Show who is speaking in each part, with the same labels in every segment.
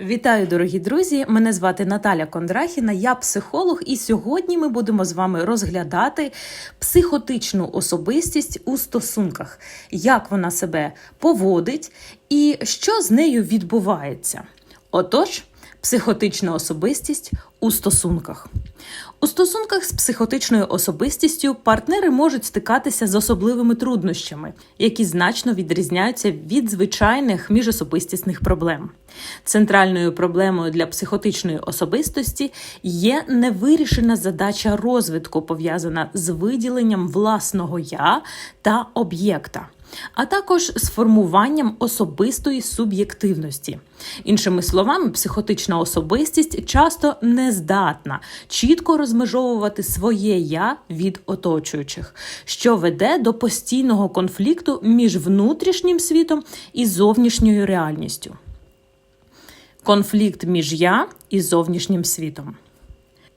Speaker 1: Вітаю, дорогі друзі! Мене звати Наталя Кондрахіна, я психолог, і сьогодні ми будемо з вами розглядати психотичну особистість у стосунках, як вона себе поводить і що з нею відбувається. Отож, психотична особистість у стосунках. У стосунках з психотичною особистістю партнери можуть стикатися з особливими труднощами, які значно відрізняються від звичайних міжособистісних проблем. Центральною проблемою для психотичної особистості є невирішена задача розвитку, пов'язана з виділенням власного я та об'єкта. А також з формуванням особистої суб'єктивності. Іншими словами, психотична особистість часто не здатна чітко розмежовувати своє я від оточуючих, що веде до постійного конфлікту між внутрішнім світом і зовнішньою реальністю. Конфлікт між я і зовнішнім світом.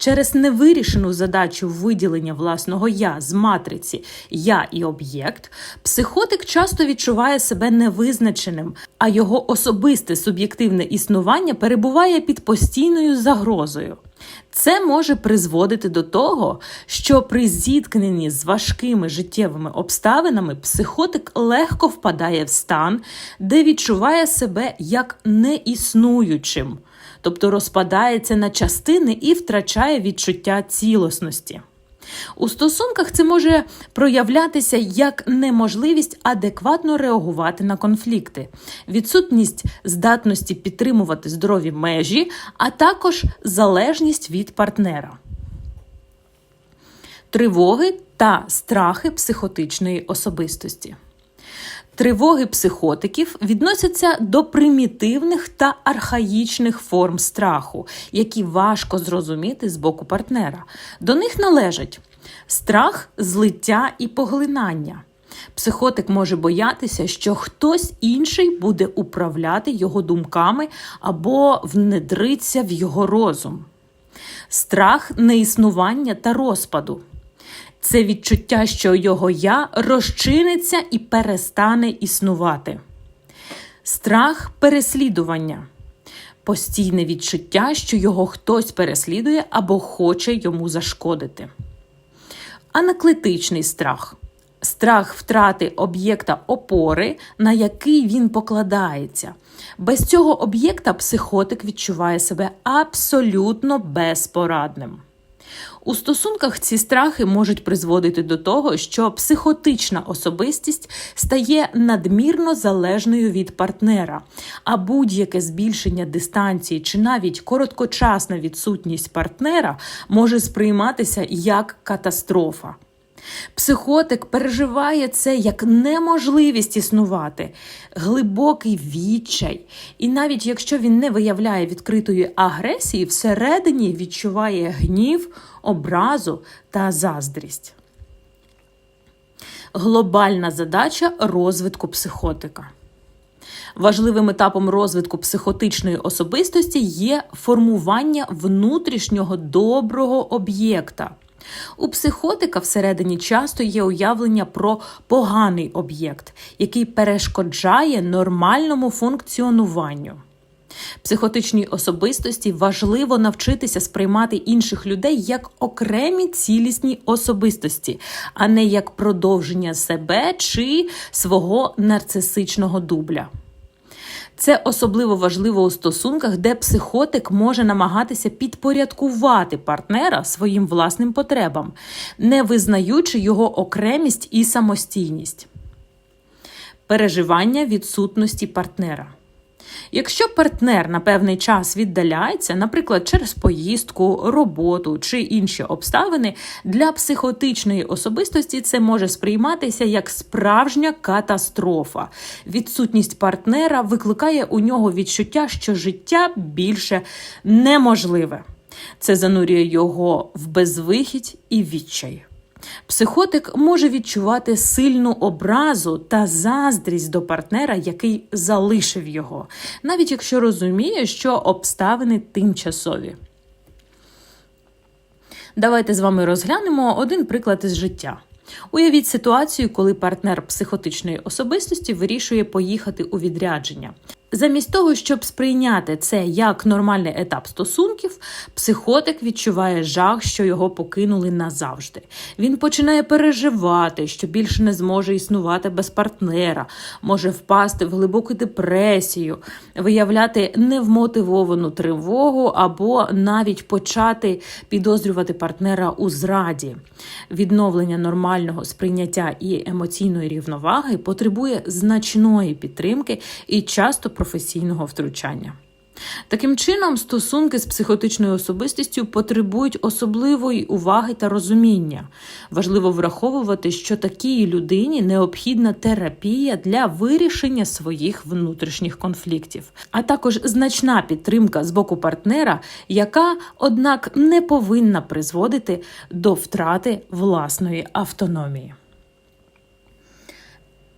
Speaker 1: Через невирішену задачу виділення власного я з матриці я і об'єкт, психотик часто відчуває себе невизначеним, а його особисте суб'єктивне існування перебуває під постійною загрозою. Це може призводити до того, що при зіткненні з важкими життєвими обставинами психотик легко впадає в стан, де відчуває себе як неіснуючим, тобто розпадається на частини і втрачає відчуття цілісності. У стосунках це може проявлятися як неможливість адекватно реагувати на конфлікти, відсутність здатності підтримувати здорові межі, а також залежність від партнера. Тривоги та страхи психотичної особистості. Тривоги психотиків відносяться до примітивних та архаїчних форм страху, які важко зрозуміти з боку партнера. До них належать страх, злиття і поглинання. Психотик може боятися, що хтось інший буде управляти його думками або внедриться в його розум. Страх неіснування та розпаду. Це відчуття, що його я розчиниться і перестане існувати. Страх переслідування. Постійне відчуття, що його хтось переслідує або хоче йому зашкодити. Анаклетичний страх. Страх втрати об'єкта опори, на який він покладається. Без цього об'єкта психотик відчуває себе абсолютно безпорадним. У стосунках ці страхи можуть призводити до того, що психотична особистість стає надмірно залежною від партнера, а будь-яке збільшення дистанції чи навіть короткочасна відсутність партнера може сприйматися як катастрофа. Психотик переживає це як неможливість існувати, глибокий відчай. І навіть якщо він не виявляє відкритої агресії, всередині відчуває гнів, образу та заздрість. Глобальна задача розвитку психотика. Важливим етапом розвитку психотичної особистості є формування внутрішнього доброго об'єкта. У психотика всередині часто є уявлення про поганий об'єкт, який перешкоджає нормальному функціонуванню. Психотичній особистості важливо навчитися сприймати інших людей як окремі цілісні особистості, а не як продовження себе чи свого нарцисичного дубля. Це особливо важливо у стосунках, де психотик може намагатися підпорядкувати партнера своїм власним потребам, не визнаючи його окремість і самостійність. Переживання відсутності партнера. Якщо партнер на певний час віддаляється, наприклад, через поїздку, роботу чи інші обставини, для психотичної особистості це може сприйматися як справжня катастрофа. Відсутність партнера викликає у нього відчуття, що життя більше неможливе. Це занурює його в безвихідь і відчай. Психотик може відчувати сильну образу та заздрість до партнера, який залишив його, навіть якщо розуміє, що обставини тимчасові. Давайте з вами розглянемо один приклад із життя. Уявіть ситуацію, коли партнер психотичної особистості вирішує поїхати у відрядження. Замість того, щоб сприйняти це як нормальний етап стосунків, психотик відчуває жах, що його покинули назавжди. Він починає переживати, що більше не зможе існувати без партнера, може впасти в глибоку депресію, виявляти невмотивовану тривогу або навіть почати підозрювати партнера у зраді. Відновлення нормального сприйняття і емоційної рівноваги потребує значної підтримки і часто професійного втручання. Таким чином, стосунки з психотичною особистістю потребують особливої уваги та розуміння. Важливо враховувати, що такій людині необхідна терапія для вирішення своїх внутрішніх конфліктів, а також значна підтримка з боку партнера, яка, однак, не повинна призводити до втрати власної автономії.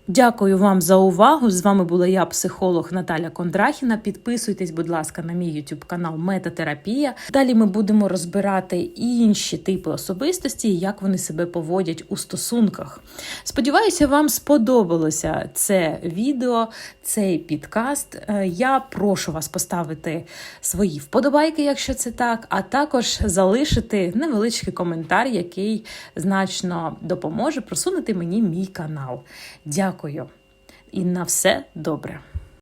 Speaker 1: Дякую вам за увагу. З вами була я, психолог Наталя Кондрахіна. Підписуйтесь, будь ласка, на мій YouTube канал Метатерапія. Далі ми будемо розбирати інші типи особистості, і як вони себе поводять у стосунках. Сподіваюся, вам сподобалося це відео, цей підкаст. Е, Я прошу вас поставити свої вподобайки, якщо це так, а також залишити невеличкий коментар, який значно допоможе просунути мені мій канал. Дякую і на все добре.